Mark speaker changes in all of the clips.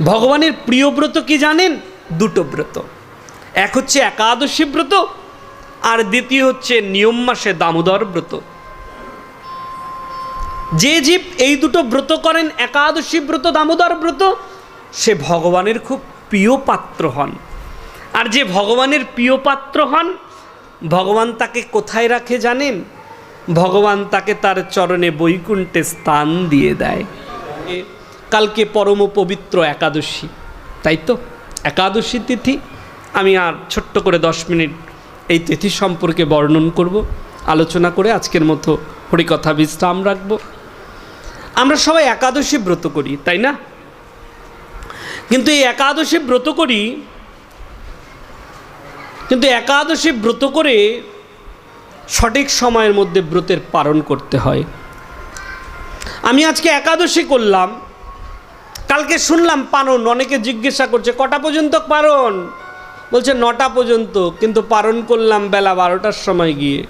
Speaker 1: ভগবানের প্রিয় ব্রত কি জানেন? দুটো ব্রত। এক হচ্ছে একাদশী ব্রত, আর দ্বিতীয় হচ্ছে নিয়ম মাসে দামোদর ব্রত। যে জীব এই দুটো ব্রত করেন, একাদশী ব্রত, দামোদর ব্রত, সে ভগবানের খুব প্রিয় পাত্র হন। আর যে ভগবানের প্রিয় পাত্র হন, ভগবান তাকে কোথায় রাখে জানেন? ভগবান তাকে তার চরণে বৈকুণ্ঠে স্থান দিয়ে দেয়। কালকে পরম পবিত্র একাদশী, তাই তো? একাদশী তিথি, আমি আর ছোট্ট করে দশ মিনিট এই তিথি সম্পর্কে বর্ণন করব, আলোচনা করে আজকের মতো হরিকথা বিশ্রাম রাখব। আমরা সবাই একাদশী ব্রত করি, তাই না? কিন্তু এই একাদশী ব্রত করি, কিন্তু একাদশী ব্রত করে সঠিক সময়ের মধ্যে ব্রতের পালন করতে হয়। আমি আজকে একাদশী করলাম কালকে শুনলাম পারণ অনেকে জিজ্ঞাসা করছে, কটা পর্যন্ত পারণ বলছে, নটা পর্যন্ত, কিন্তু পালন করলাম বেলা বারোটার সময় গিয়ে।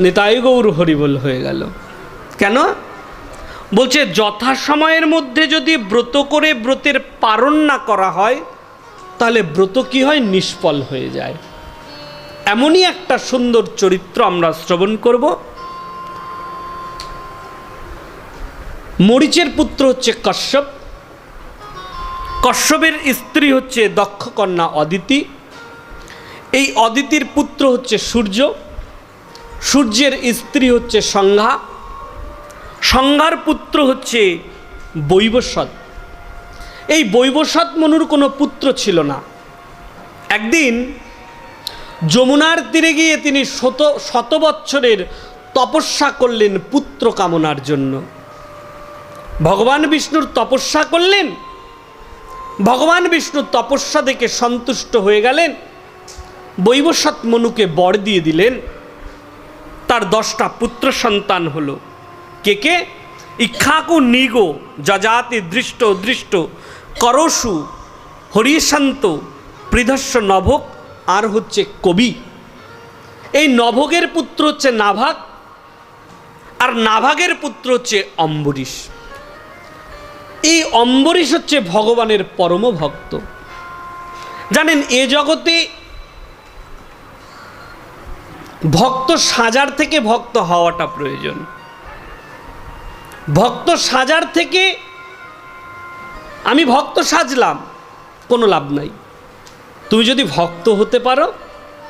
Speaker 1: নিতাই গৌর হরিবল হয়ে গেল। কেন? বলছে যথা সময়ের মধ্যে যদি ব্রত করে ব্রতের পারণ না করা হয়, তাহলে ব্রত কি হয়? নিষ্ফল হয়ে যায়। এমনই একটা সুন্দর চরিত্র আমরা শ্রবণ করব। মরিচের পুত্র হচ্ছে কশ্যপ। কশ্যপের স্ত্রী হচ্ছে দক্ষকন্যা অদিতি। এই অদিতির পুত্র হচ্ছে সূর্য। সূর্যের স্ত্রী হচ্ছে সংজ্ঞা সংজ্ঞার পুত্র হচ্ছে বৈবস্বত এই বৈবস্বত মনুর কোনো পুত্র ছিল না। একদিন যমুনার তীরে গিয়ে তিনি শত শত বৎসরের তপস্যা করলেন পুত্র কামনার জন্য। ভগবান বিষ্ণুর তপস্যা করলেন। ভগবান বিষ্ণুর তপস্যা দেখে সন্তুষ্ট হয়ে গেলেন। বৈবস্বত মনুকে বর দিয়ে দিলেন। তার দশটা পুত্র সন্তান হলো। কে কে? ইক্ষাকু নিগো যজাতি দৃষ্ট দৃষ্ট করসু হরিশান্ত পৃধস্য নভক আর হচ্ছে কবি। এই নভকের পুত্র হচ্ছে নাভাগ আর নাভাগের পুত্র হচ্ছে অম্বরীশ। এই অম্বরীশ হচ্ছে ভগবানের পরম ভক্ত। জানেন, এ জগতে ভক্ত সাজার থেকে ভক্ত হওয়াটা প্রয়োজন। ভক্ত সাজার থেকে আমি ভক্ত সাজলাম, কোনো লাভ নাই। তুমি যদি ভক্ত হতে পারো,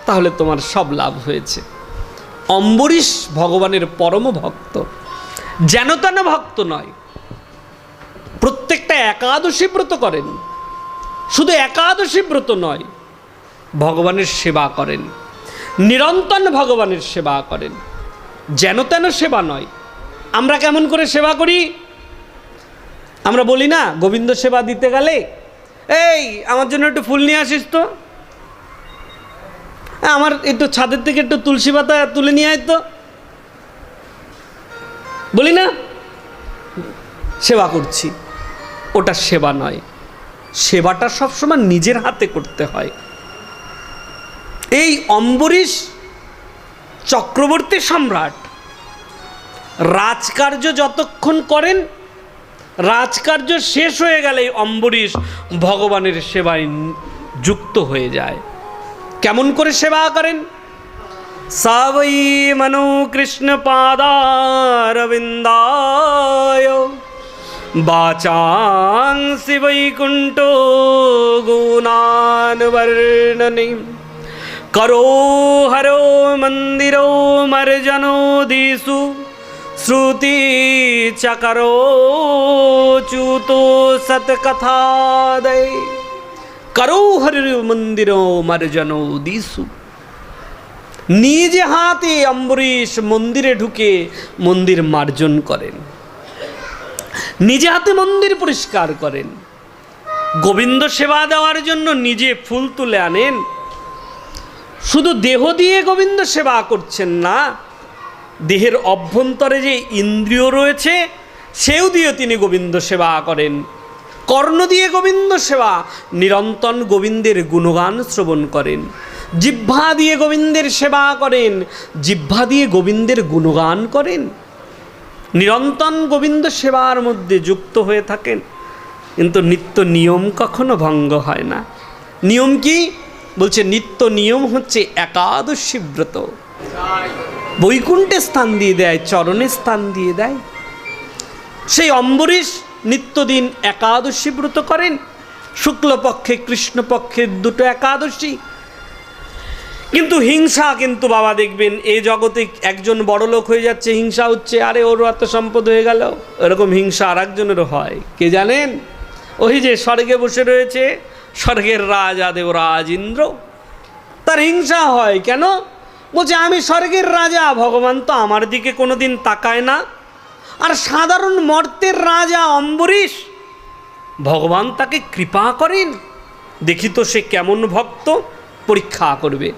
Speaker 1: তাহলে তোমার সব লাভ হয়েছে। অম্বরীশ ভগবানের পরম ভক্ত। যেন তেন ভক্ত নয় প্রত্যেকটা একাদশী ব্রত করেন। শুধু একাদশী ব্রত নয়, ভগবানের সেবা করেন। নিরন্তর ভগবানের সেবা করেন। যেন তেন সেবা নয়। আমরা কেমন করে সেবা করি? আমরা বলি না, গোবিন্দ সেবা দিতে গেলে, এই, আমার জন্য একটু ফুল নিয়ে আসিস তো। আমার একটু ছাদের থেকে একটু তুলসী পাতা তুলে নিয়ে আয় তো। বলি না, সেবা করছি। ওটা সেবা নয়। সেবাটা সবসময় নিজের হাতে করতে হয়। এই অম্বরীশ চক্রবর্তী সম্রাট রাজকার্য যতক্ষণ করেন, রাজকার্য শেষ হয়ে গেলে অম্বরীশ ভগবানের সেবায় যুক্ত হয়ে যায়। কেমন করে সেবা করেন? সাবই মনো কৃষ্ণ পাদারবিন্দায়। হরো মন্দিরো মর্জনো দিশু শ্রুতি চকরো চ্যুতো সৎকথাদয় করো হর মন্দির মর্জন দিশু নিজ হাতে অম্বরীশ মন্দিরে ঢুকে মন্দির মার্জন করেন নিজে হাতে মন্দির পরিষ্কার করেন। গোবিন্দ সেবা দেওয়ার জন্য নিজে ফুল তুলে আনেন। শুধু দেহ দিয়ে গোবিন্দ সেবা করছেন না, দেহের অভ্যন্তরে যে ইন্দ্রিয় রয়েছে, সেও দিয়ে তিনি গোবিন্দ সেবা করেন। কর্ণ দিয়ে গোবিন্দ সেবা নিরন্তন গোবিন্দের গুণগান শ্রবণ করেন। জিহ্বা দিয়ে গোবিন্দের সেবা করেন, জিহ্বা দিয়ে গোবিন্দের গুণগান করেন। নিরন্তন গোবিন্দ সেবার মধ্যে যুক্ত হয়ে থাকেন। কিন্তু নিত্য নিয়ম কখনো ভঙ্গ হয় না। নিয়ম কি? বলছে, নিত্য নিয়ম হচ্ছে একাদশী ব্রত। বৈকুণ্ঠে স্থান দিয়ে দেয়, চরণে স্থান দিয়ে দেয়। সেই অম্বরীশ নিত্যদিন একাদশী ব্রত করেন। শুক্লপক্ষে কৃষ্ণপক্ষের দুটো একাদশী কিন্তু হিংসা কিন্তু বাবা দেখবেন, এই জগতে একজন বড় লোক হয়ে যাচ্ছে, হিংসা হচ্ছে, আরে ওর এত সম্পদ হয়ে গেল। এরকম হিংসা আর একজনেরও হয়। কে জানেন? ওই যে স্বর্গে বসে রয়েছে, স্বর্গের রাজা দেবরাজ ইন্দ্র তার হিংসা হয়, কেন? বলছে, আমি স্বর্গের রাজা, ভগবান তো আমার দিকে কোনো দিন তাকায় না। আর সাধারণ মর্তের রাজা অম্বরীশ, ভগবান তাকে কৃপা করেন। দেখি তো সে কেমন ভক্ত, পরীক্ষা করবে।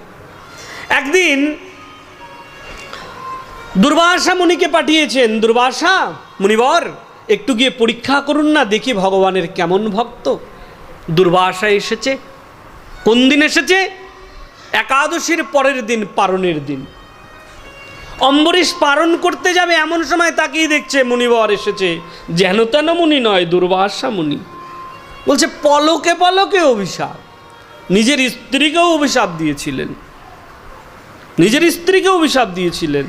Speaker 1: একদিন দুর্বাসা মুনিকে পাঠিয়েছেন, দুর্বাসা মুনিবর, একটু গিয়ে পরীক্ষা করুন না, দেখি ভগবানের কেমন ভক্ত। দুর্বাসা এসেছে। কোন দিন এসেছে? একাদশীর পরের দিন, পারণের দিন। অম্বরীশ পারণ করতে যাবে, এমন সময় তাকেই দেখছে মুনিবর এসেছে। যেন তেন মুনি নয়, দুর্বাসা মুনি। বলছে, পলকে পলকে অভিশাপ। নিজের স্ত্রীকেও অভিশাপ দিয়েছিলেন। নিজের স্ত্রীকে অভিশাপ দিয়েছিলেন।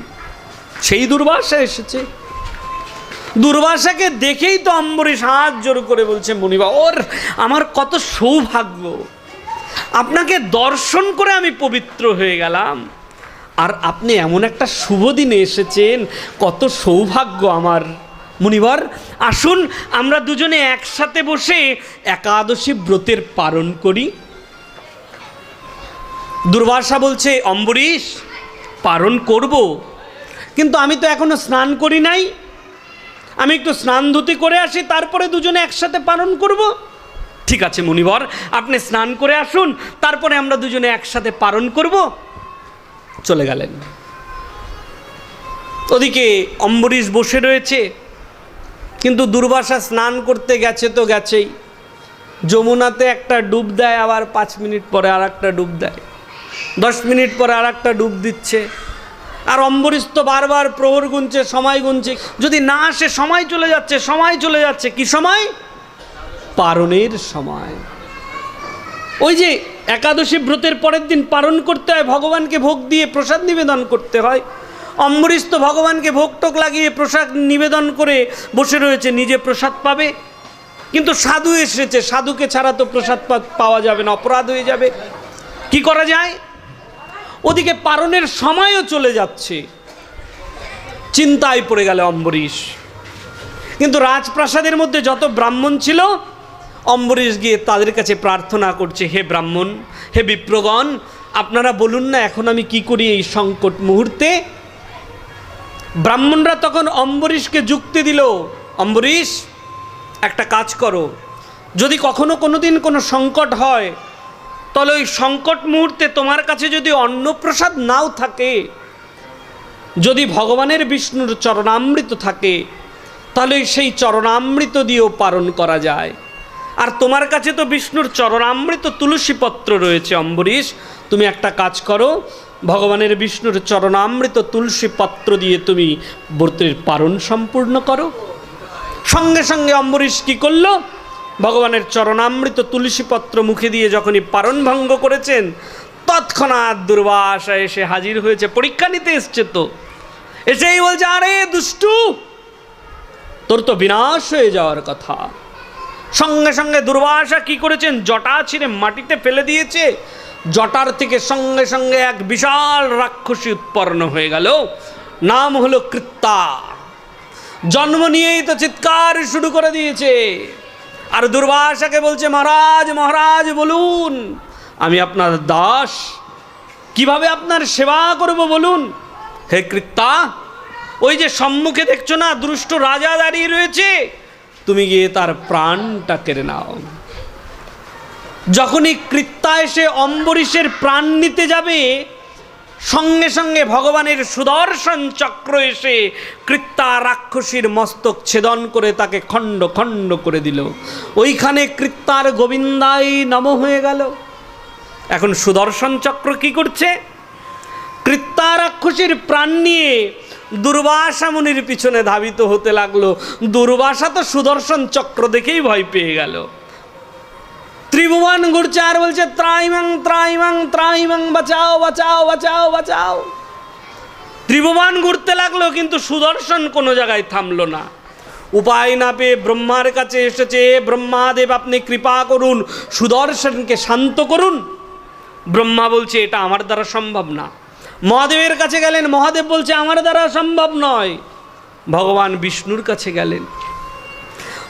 Speaker 1: সেই দুর্বাসা এসেছে। দুর্বাসাকে দেখেই তো অম্বরীশ হাত জোর করে বলছে, মুনিবা, ওর আমার কত সৌভাগ্য। আপনাকে দর্শন করে আমি পবিত্র হয়ে গেলাম। আর আপনি এমন একটা শুভ দিনে এসেছেন, কত সৌভাগ্য আমার। মুনিবর, আসুন, আমরা দুজনে একসাথে বসে একাদশী ব্রতের পালন করি। দুর্বাসা বলছে, অম্বরীশ পালন করব। কিন্তু আমি তো এখনও স্নান করি নাই। আমি একটু স্নান ধুতি করে আসি, তারপরে দুজনে একসাথে পালন করব। ঠিক আছে, মুনিবর, আপনি স্নান করে আসুন, তারপরে আমরা দুজনে একসাথে পালন করব। চলে গেলেন। ওদিকে অম্বরীশ বসে রয়েছে, কিন্তু দুর্বাসা স্নান করতে গেছে তো গেছেই। যমুনাতে একটা ডুব দেয়, আবার পাঁচ মিনিট পরে আর একটা ডুব দেয়। দশ মিনিট পরে আর একটা ডুব দিচ্ছে। আর অম্বরীশ তো বারবার প্রহর গুনছে, সময় গুনছে। যদি না আসে, সময় চলে যাচ্ছে, সময় চলে যাচ্ছে। কি সময়? পারণের সময়। ওই যে একাদশী ব্রতের পরের দিন পালন করতে হয়, ভগবানকে ভোগ দিয়ে প্রসাদ নিবেদন করতে হয়। অম্বরীশ তো ভগবানকে ভোগ টোক লাগিয়ে প্রসাদ নিবেদন করে বসে রয়েছে, নিজে প্রসাদ পাবে। কিন্তু সাধু এসেছে, সাধুকে ছাড়া তো প্রসাদ পাওয়া যাবে না, অপরাধ হয়ে যাবে। কি করা যায়? ওদিকে পারণের সময়ও চলে যাচ্ছে। চিন্তায় পড়ে গেল অম্বরীশ। কিন্তু রাজপ্রাসাদের মধ্যে যত ব্রাহ্মণ ছিল, অম্বরীশ গিয়ে তাদের কাছে প্রার্থনা করছে, হে ব্রাহ্মণ, হে বিপ্রগণ, আপনারা বলুন না এখন আমি কি করি এই সংকট মুহূর্তে? ব্রাহ্মণরা তখন অম্বরীশকে যুক্তি দিল, অম্বরীশ, একটা কাজ করো। যদি কখনো কোনো দিন কোনো সংকট হয় তাহলে ওই সংকট মুহূর্তে তোমার কাছে যদি অন্নপ্রসাদ নাও থাকে, যদি ভগবানের বিষ্ণুর চরণামৃত থাকে, তাহলে সেই চরণামৃত দিয়েও পালন করা যায়। আর তোমার কাছে তো বিষ্ণুর চরণামৃত তুলসীপত্র রয়েছে, অম্বরীশ। তুমি একটা কাজ করো, ভগবানের বিষ্ণুর চরণামৃত তুলসী পত্র দিয়ে তুমি ব্রতের পালন সম্পূর্ণ করো। সঙ্গে সঙ্গে অম্বরীশ কী করল ভগবানের চরণামৃত তুলসীপত্র মুখে দিয়ে যখনই পারণ ভঙ্গ করেছেন, তৎক্ষণাৎ দুর্বাসা এসে হাজির হয়েছে, পরীক্ষা নিতে এসছে তো। এসেই বলছে, আরে দুষ্টু, তোর তো বিনাশ হয়ে যাওয়ার কথা। সঙ্গে সঙ্গে দুর্বাসা কি করেছেন? জটা ছিঁড়ে মাটিতে ফেলে দিয়েছে। জটার থেকে সঙ্গে সঙ্গে এক বিশাল রাক্ষসী উৎপন্ন হয়ে গেল। নাম হলো কৃত্তা। জন্ম নিয়েই তো চিৎকার শুরু করে দিয়েছে। আর দুর্বাসাকে বলছে, মহারাজ মহারাজ, বলুন। আমি আপনার দাস, কীভাবে আপনার সেবা করব বলুন? হে কৃত্তা ওই যে সম্মুখে দেখছ না, দুষ্ট রাজা দাঁড়িয়ে রয়েছে? তুমি গিয়ে তার প্রাণটা কেড়ে নাও। যখনই কৃত্তা এসে অম্বরীশের প্রাণ নিতে যাবে সঙ্গে সঙ্গে ভগবানের সুদর্শন চক্র এসে কৃত্তা রাক্ষসীর মস্তক ছেদন করে তাকে খণ্ড খণ্ড করে দিল। ওইখানে কৃত্তার গোবিন্দাই নম হয়ে গেল। এখন সুদর্শন চক্র কি করছে? কৃত্তা রাক্ষসীর প্রাণ নিয়ে দুর্বাসা মুনির পিছনে ধাবিত হতে লাগল। দুর্বাসা তো সুদর্শন চক্র দেখেই ভয় পেয়ে গেল। ত্রিভুবন ঘুরছে আর বলছে ত্রাইমাং ত্রাইমাং ত্রাইমাং বাঁচাও বাঁচাও বাঁচাও বাঁচাও ত্রিভুবন ঘুরতে লাগল কিন্তু সুদর্শন কোনো জায়গায় থামলো না। উপায় না পেয়ে ব্রহ্মার কাছে এসেছে। ব্রহ্মাদেব, আপনি কৃপা করুন, সুদর্শনকে শান্ত করুন। ব্রহ্মা বলছে, এটা আমার দ্বারা সম্ভব না। মহাদেবের কাছে গেলেন। মহাদেব বলছে, আমার দ্বারা সম্ভব নয়। ভগবান বিষ্ণুর কাছে গেলেন।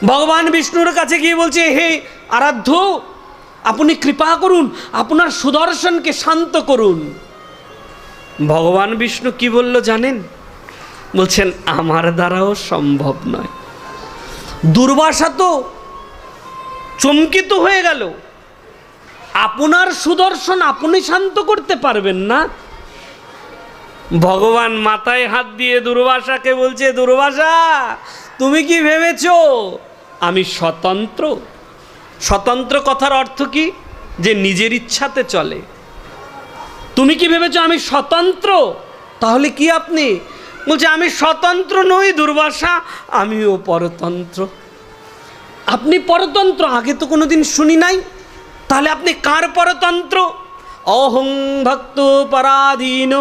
Speaker 1: ভগবান বিষ্ণুর কাছে গিয়ে বলছে, হে আরাধ্য আপনি কৃপা করুন আপনার সুদর্শনকে শান্ত করুন। ভগবান বিষ্ণু কি বলল জানেন? বলছেন আমার দ্বারাও সম্ভব নয়। দুর্বাসা তো চমকিত হয়ে গেল। আপনার সুদর্শন আপনি শান্ত করতে পারবেন না। ভগবান মাথায় হাত দিয়ে দুর্বাসাকে বলছে দুর্বাসা তুমি কি ভেবেছ আমি স্বতন্ত্র? স্বতন্ত্র কথার অর্থ কি? যে নিজের ইচ্ছাতে চলে। তুমি কি ভেবেছো আমি স্বতন্ত্র? তাহলে কি আপনি? বলছে, আমি স্বতন্ত্র নই দুর্বাসা, আমিও পরতন্ত্র। আপনি পরতন্ত্র? আগে তো কোনোদিন শুনি নাই। তাহলে আপনি কার পরতন্ত্র? অহং ভক্ত পরাধীন,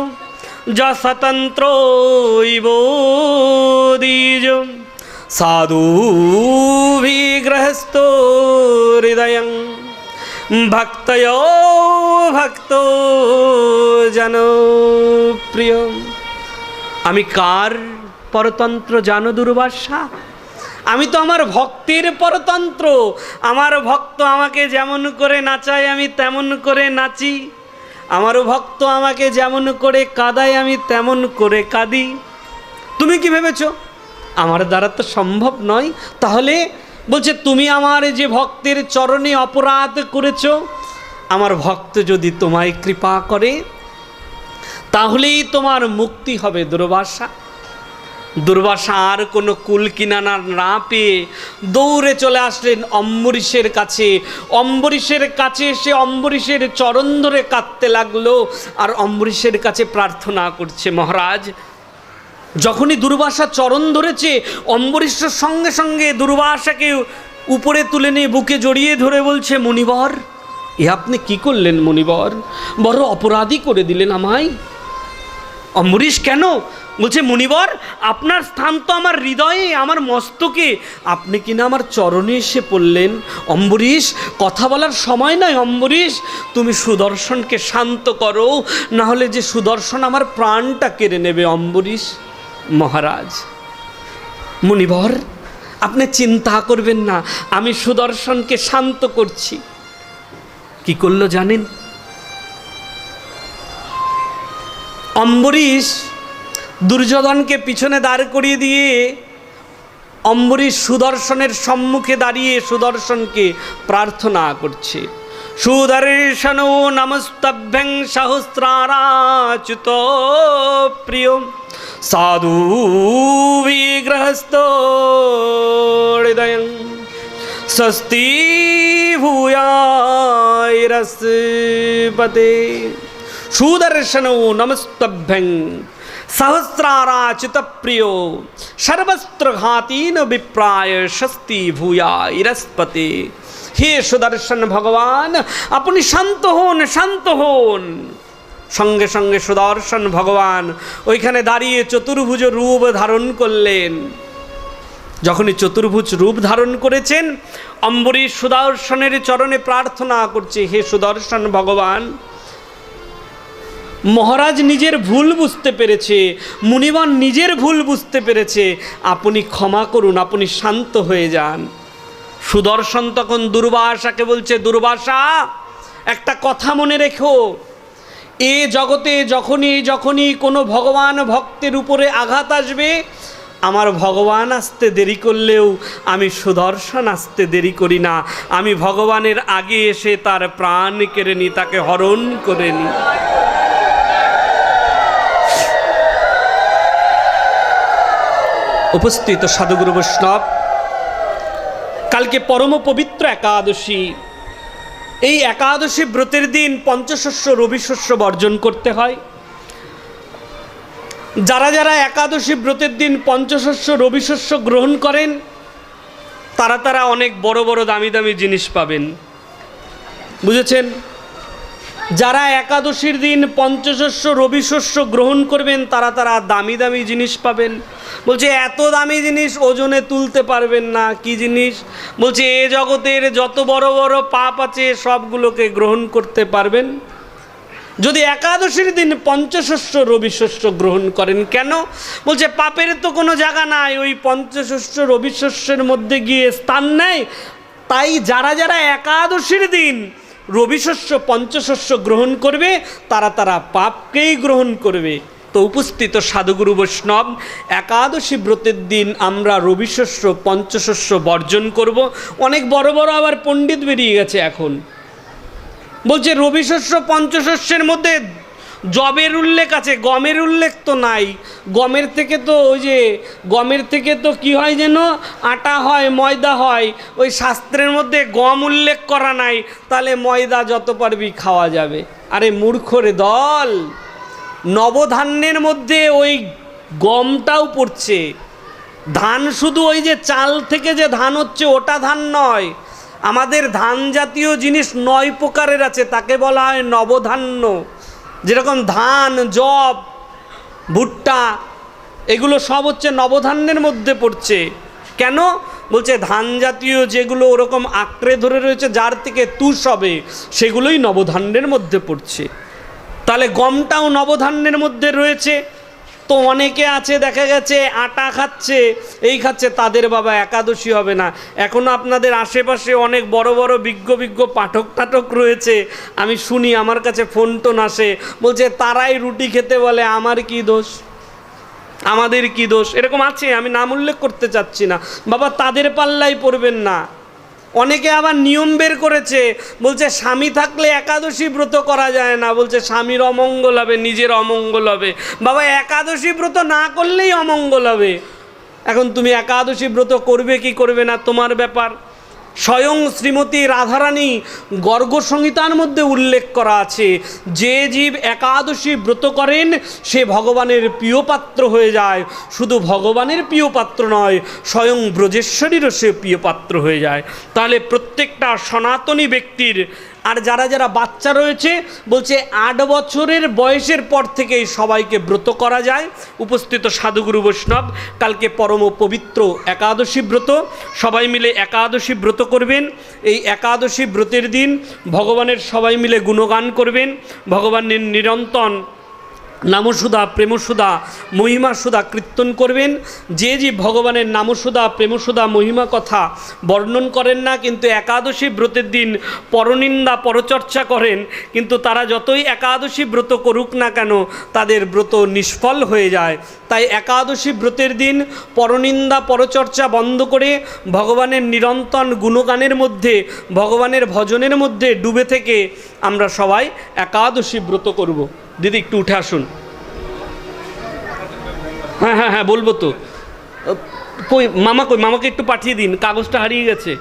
Speaker 1: যা স্বতন্ত্র সাধু বিগ্রহস্থ হৃদয় ভক্তয় ভক্ত জনপ্রিয় আমি কার পরতন্ত্র জানো দুর্বাসা? আমি তো আমার ভক্তের পরতন্ত্র। আমার ভক্ত আমাকে যেমন করে নাচায়, আমি তেমন করে নাচি। আমার ভক্ত আমাকে যেমন করে কাদায়, আমি তেমন করে কাঁদি। তুমি কি ভেবেছো? আমার দ্বারা তো সম্ভব নয়। তাহলে বলছে, তুমি আমার যে ভক্তের চরণে অপরাধ করেছ, আমার ভক্ত যদি তোমায় কৃপা করে, তাহলেই তোমার মুক্তি হবে দুর্বাসা। দুর্বাসা আর কোনো কুল কিনানা না পেয়ে দৌড়ে চলে আসলেন অম্বরীশের কাছে। অম্বরীশের কাছে এসে অম্বরীশের চরণ ধরে কাঁদতে লাগল আর অম্বরীশের কাছে প্রার্থনা করছে, মহারাজ যখনই দুর্বাসা চরণ ধরেছে অম্বরীশ্বর সঙ্গে সঙ্গে দুর্বাসাকে উপরে তুলে নিয়ে বুকে জড়িয়ে ধরে বলছে মণিবর এ আপনি কি করলেন মণিবর বড় অপরাধী করে দিলেন আমায়। অম্বরীশ কেন? বলছে, মুনিবর, আপনার স্থান তো আমার হৃদয়ে, আমার মস্তকে। আপনি কিনা আমার চরণে এসে পড়লেন? অম্বরীশ, কথা বলার সময় নয়, অম্বরীশ। তুমি সুদর্শনকে শান্ত করো, না হলে যে সুদর্শন আমার প্রাণটা কেড়ে নেবে, অম্বরীশ। মহারাজ। মুনিবর, আপনি চিন্তা করবেন না, আমি সুদর্শনকে শান্ত করছি। কি করল জানেন? অম্বরীশ দুর্যোধনকে পিছনে দাঁড় করিয়ে দিয়ে অম্বরীশ সুদর্শনের সম্মুখে দাঁড়িয়ে সুদর্শনকে প্রার্থনা করছে। সুদর্শন নমস্তভ্যং সহস্রারাচ্যুত প্রিয় সাধু বিগ্রহস্থ হৃদয়। স্বস্তি ভূয়াইরস্পতে সুদর্শন নমস্তভ্যং প্রিয়। সর্বস্ত্রঘাতীন বিপ্রায় স্বস্তি ভূয়া ইরস্পতে হে সুদর্শন ভগবান, আপনি শান্ত হন শান্ত হন। সঙ্গে সঙ্গে সুদর্শন ভগবান ওইখানে দাঁড়িয়ে চতুর্ভুজ রূপ ধারণ করলেন। যখনই চতুর্ভুজ রূপ ধারণ করেছেন অম্বরীশ সুদর্শনের চরণে প্রার্থনা করছে, হে সুদর্শন ভগবান, মহারাজ নিজের ভুল বুঝতে পেরেছে মুনিবান নিজের ভুল বুঝতে পেরেছে, আপনি ক্ষমা করুন, আপনি শান্ত হয়ে যান। সুদর্শন তখন দুর্বাসাকে বলছে, দুর্বাসা, একটা কথা মনে রেখো। এ জগতে যখনই যখনই কোনো ভগবান ভক্তের উপরে আঘাত আসবে, আমার ভগবান আসতে দেরি করলেও আমি সুদর্শন আসতে দেরি করি না। আমি ভগবানের আগে এসে তার প্রাণ কেড়ে নিই, তাকে হরণ করে নিই। উপস্থিত সাধুগুরু বৈষ্ণব কালকে পরম পবিত্র একাদশী। এই একাদশী ব্রতের দিন পঞ্চশস্য, রবিশস্য বর্জন করতে হয়। যারা যারা একাদশী ব্রতের দিন পঞ্চশস্য, রবিশস্য গ্রহণ করেন, তারা তারা অনেক বড় বড় দামি দামি জিনিস পাবেন। বুঝেছেন? যারা একাদশীর দিন পঞ্চশস্য, রবি শস্য গ্রহণ করবেন, তারা তারা দামি দামি জিনিস পাবেন। বলছে, এত দামি জিনিস ওজনে তুলতে পারবেন না, কি জিনিস? বলছে, এ জগতের যত বড় বড় পাপ আছে, সবগুলোকে গ্রহণ করতে পারবেন। যদি একাদশীর দিন পঞ্চশস্য, রবি শস্য গ্রহণ করেন, কেন? বলছে, পাপের তো কোনো জায়গা নাই, ওই পঞ্চশস্য, রবি শস্যের মধ্যে গিয়ে স্থান নেয়। তাই যারা যারা একাদশীর দিন রবিশস্য পঞ্চশস্য গ্রহণ করবে, তারা তারা পাপকেই গ্রহণ করবে। তো উপস্থিত সাধুগুরু বৈষ্ণব, একাদশী ব্রতের দিন আমরা রবিশস্য পঞ্চশস্য বর্জন করব। অনেক বড় বড় আবার পণ্ডিত বেরিয়ে গেছে এখন। বলছে রবিশস্য পঞ্চশস্যের মধ্যে জবের উল্লেখ আছে, গমের উল্লেখ তো নাই। গমের থেকে তো ওই যে, গমের থেকে তো কি হয় যেন? আটা হয়, ময়দা হয়। ওই শাস্ত্রের মধ্যে গম উল্লেখ করা নাই, তাহলে ময়দা যত পারবি খাওয়া যাবে। আরে মূর্খরে দল! নবধান্যের মধ্যে ওই গমটাও পড়ছে। ধান শুধু ওই যে চাল থেকে যে ধান হচ্ছে, ওটা ধান নয়। আমাদের ধান জাতীয় জিনিস নয় প্রকারের আছে, তাকে বলা হয় নবধান্য। যেরকম ধান জব ভুট্টা, এগুলো সব হচ্ছে নবধান্যের মধ্যে পড়ছে। কেন? বলছে ধান জাতীয় যেগুলো ওরকম আঁকড়ে ধরে রয়েছে, যার থেকে তুষ হবে, সেগুলোই নবধান্যের মধ্যে পড়ছে। তাহলে গমটাও নবধান্যের মধ্যে রয়েছে তো অনেকে আছে, দেখা গেছে আটা খাচ্ছে, এই খাচ্ছে, তাদের বাবা একাদশী হবে না। এখনও আপনাদের আশেপাশে অনেক বড় বড় বিজ্ঞ বিজ্ঞ পাঠক টাঠক রয়েছে। আমি শুনি, আমার কাছে ফোন টোন আসে বলছে, তারাই রুটি খেতে বলে, আমার কি দোষ? আমাদের কি দোষ? এরকম আছে, আমি নাম উল্লেখ করতে চাচ্ছি না। বাবা, তাদের পাল্লাই পড়বেন না। অনেকে আবার নিয়ম বের করেছে, বলছে স্বামী থাকলে একাদশী ব্রত করা যায় না, বলছে স্বামীর অমঙ্গল হবে, নিজের অমঙ্গল হবে। বাবা, একাদশী ব্রত না করলেই অমঙ্গল হবে। এখন তুমি একাদশী ব্রত করবে কি করবে না, তোমার ব্যাপার। স্বয়ং শ্রীমতী রাধারানী গর্গসংহিতার মধ্যে উল্লেখ করা আছে, যে জীব একাদশী ব্রত করেন, সে ভগবানের প্রিয় পাত্র হয়ে যায়। শুধু ভগবানের প্রিয় পাত্র নয়, স্বয়ং ব্রজেশ্বরীরও সে প্রিয় পাত্র হয়ে যায়। তাহলে প্রত্যেকটা সনাতনী ব্যক্তির আর যারা যারা বাচ্চা রয়েছে, বলছে আট বছরের বয়সের পর থেকেই সবাইকে ব্রত করা যায়। উপস্থিত সাধুগুরু বৈষ্ণব, কালকে পরম পবিত্র একাদশী ব্রত। সবাই মিলে একাদশী ব্রত করবেন। এই একাদশী ব্রতের দিন ভগবানের সবাই মিলে গুণগান করবেন। ভগবানের নিরন্তন নামসুধা প্রেমসুদা মহিমা সুধা কীর্তন করবেন। যে যে ভগবানের নামসুধা প্রেমসুধা মহিমা কথা বর্ণন করেন না, কিন্তু একাদশী ব্রতের দিন পরনিন্দা, পরচর্চা করেন। কিন্তু তারা যতই একাদশী ব্রত করুক না কেন, তাদের ব্রত নিষ্ফল হয়ে যায়। তাই একাদশী ব্রতের দিন পরনিন্দা, পরচর্চা বন্ধ করে ভগবানের নিরন্তন গুণগানের মধ্যে, ভগবানের ভজনের মধ্যে ডুবে থেকে আমরা সবাই একাদশী ব্রত করব। দিদি, একটু উঠে আসুন। হ্যাঁ হ্যাঁ হ্যাঁ বলব তো। কই, মামা কই? মামাকে একটু পাঠিয়ে দিন, কাগজটা হারিয়ে গেছে।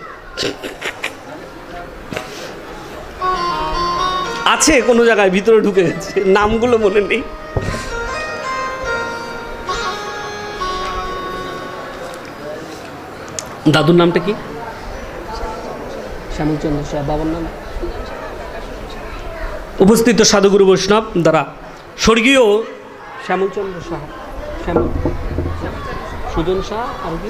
Speaker 1: আছে কোনো জায়গায়, ভিতরে ঢুকে গেছে। নামগুলো মনে নেই। দাদুর নামটা কি? শ্যামলচন্দ্র সাহা, বাবার নাম? উপস্থিত সাধুগুরু বৈষ্ণব দ্বারা স্বর্গীয় শ্যামলচন্দ্র সাহা শ্যামল সুজন আর কি?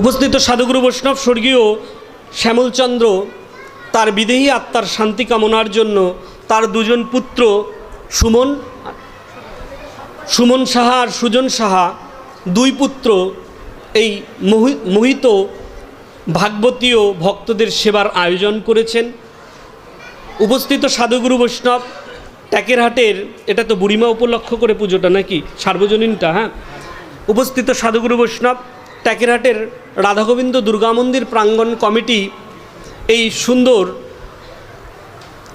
Speaker 1: উপস্থিত সাধুগুরু বৈষ্ণব স্বর্গীয় শ্যামলচন্দ্র তার বিদেহী আত্মার শান্তি কামনার জন্য তার দুজন পুত্র সুমন সুমন সাহা আর সুজন সাহা দুই পুত্র এই মোহিত ভাগবতীয় ভক্তদের সেবার আয়োজন করেছেন। উপস্থিত সাধুগুরু বৈষ্ণব, ট্যাকের হাটের, এটা তো বুড়িমা উপলক্ষ করে পুজোটা নাকি? সার্বজনীনটা হ্যাঁ? উপস্থিত সাধুগুরু বৈষ্ণব, ট্যাকের হাটের রাধাগোবিন্দ দুর্গা মন্দির প্রাঙ্গণ কমিটি এই সুন্দর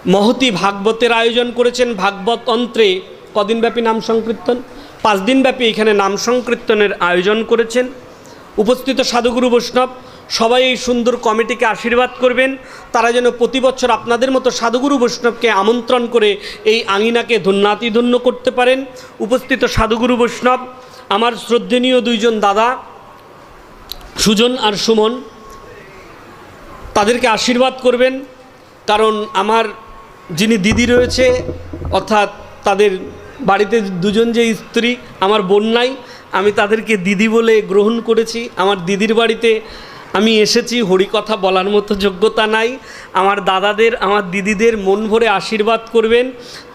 Speaker 1: মহতি ভাগবতের আয়োজন করেছেন ভাগবত অন্ত্রে কদিনব্যাপী নাম সংকীর্তন, পাঁচ দিনব্যাপী এখানে নাম সংকীর্তনের আয়োজন করেছেন। উপস্থিত সাধুগুরু বৈষ্ণব সবাই এই সুন্দর কমিটিকে আশীর্বাদ করবেন। তারা যেন প্রতি বছর আপনাদের মতো সাধুগুরু বৈষ্ণবকে আমন্ত্রণ করে এই আঙিনাকে ধন্যাতিধন্য করতে পারেন। উপস্থিত সাধুগুরু বৈষ্ণব, আমার শ্রদ্ধেনীয় দুইজন দাদা, সুজন আর সুমন, তাদেরকে আশীর্বাদ করবেন। কারণ আমার যিনি দিদি রয়েছে, অর্থাৎ তাদের বাড়িতে দুজন যে স্ত্রী, আমার বোন নাই, আমি তাদেরকে দিদি বলে গ্রহণ করেছি। আমার দিদির বাড়িতে আমি এসেছি, হরিকথা বলার মতো যোগ্যতা নাই। আমার দাদাদের, আমার দিদিদের মন ভরে আশীর্বাদ করবেন।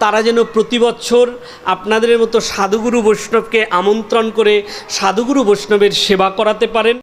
Speaker 1: তারা যেন প্রতি বছর আপনাদের মতো সাধুগুরু বৈষ্ণবকে আমন্ত্রণ করে সাধুগুরু বৈষ্ণবের সেবা করাতে পারেন।